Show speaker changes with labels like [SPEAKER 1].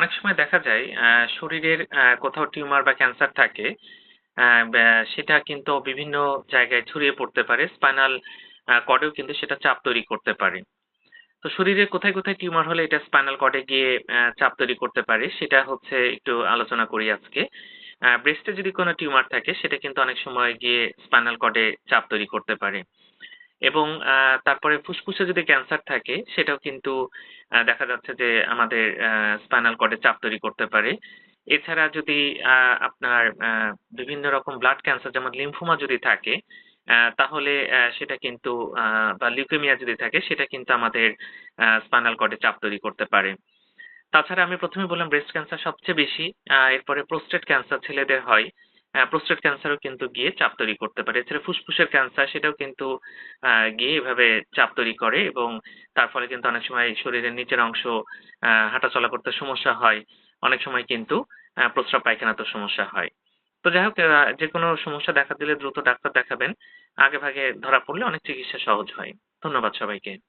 [SPEAKER 1] অনেক সময় দেখা যায় শরীরের কোথাও টিউমার বা ক্যান্সার থাকে সেটা কিন্তু বিভিন্ন জায়গায় ছড়িয়ে পড়তে পারে, স্পাইনাল কর্ডেও কিন্তু সেটা চাপ তৈরি করতে পারে। তো শরীরে কোথায় কোথায় টিউমার হলে এটা স্পাইনাল কর্ডে গিয়ে চাপ তৈরি করতে পারে, সেটা হচ্ছে একটু আলোচনা করি আজকে। ব্রেস্টে যদি কোনো টিউমার থাকে, সেটা কিন্তু অনেক সময় গিয়ে স্পাইনাল কর্ডে চাপ তৈরি করতে পারে। এবং তারপরে ফুসফুসে যদি ক্যান্সার থাকে, সেটাও কিন্তু দেখা যাচ্ছে যে আমাদের স্পাইনাল কর্ডে চাপ তৈরি করতে পারে। এছাড়া যদি আপনার বিভিন্ন রকম ব্লাড ক্যান্সার যেমন লিম্ফোমা যদি থাকে তাহলে সেটা কিন্তু বা লিউকেমিয়া যদি থাকে, সেটা কিন্তু আমাদের স্পাইনাল কর্ডে চাপ তৈরি করতে পারে। তাছাড়া আমি প্রথমে বললাম ব্রেস্ট ক্যান্সার সবচেয়ে বেশি এরপরে প্রোস্টেট ক্যান্সার ছেলেদের হয়। প্রোস্টেট ক্যান্সারও কিন্তু গিয়ে চাপ তৈরি করতে পারে। এছাড়া ফুসফুসের ক্যান্সার সেটাও কিন্তু গিয়ে এভাবে চাপ তৈরি করে এবং তার ফলে কিন্তু অনেক সময় শরীরের নিচের অংশ হাঁটাচলা করতে সমস্যা হয়। অনেক সময় কিন্তু প্রস্রাব পায়খানাতে সমস্যা হয়। তো যাই হোক যে কোনো সমস্যা দেখা দিলে দ্রুত ডাক্তার দেখাবেন। আগে ভাগে ধরা পড়লে অনেক চিকিৎসা সহজ হয়। ধন্যবাদ সবাইকে।